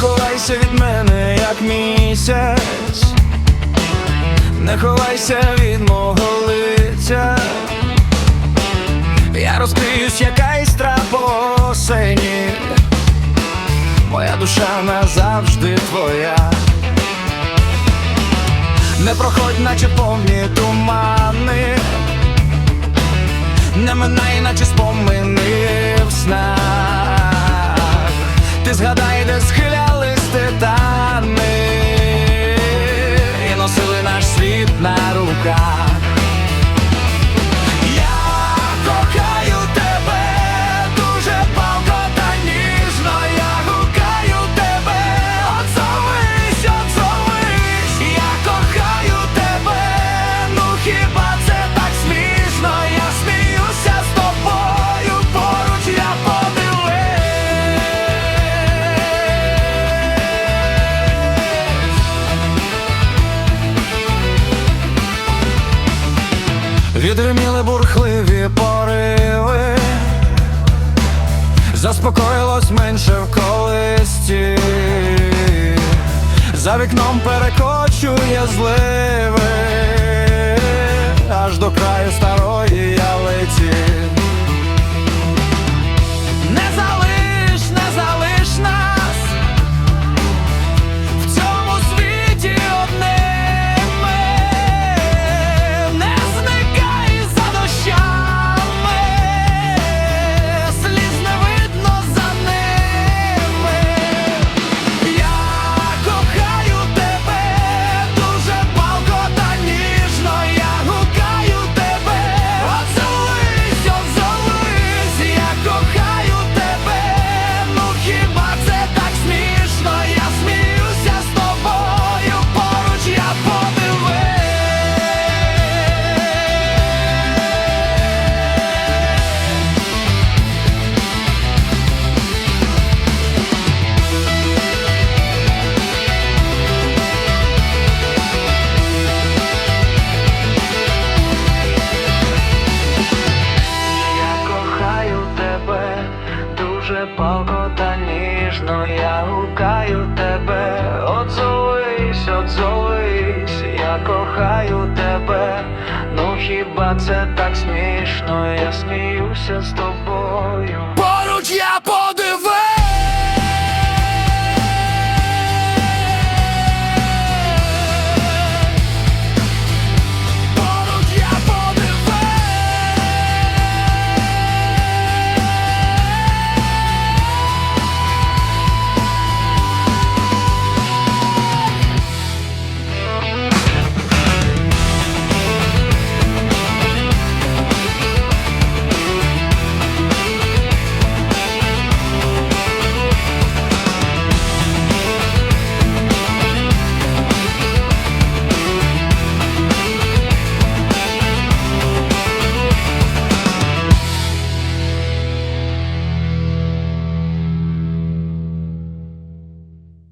Ховайся від мене, як місяць, не ховайся від мого лиця. Я розкриюсь, як душа назавжди твоя. Не проходь, наче повні тумани, не минай, наче спомини в снах. Ти згадай, де схилялись Відгриміли бурхливі пориви, заспокоїлось менше в колисті, за вікном перекочує зливи, дуже палко та ніжно. Я гукаю тебе, отзовись, отзовись, я кохаю тебе. Ну хіба це так смішно? Я сміюся з тобою.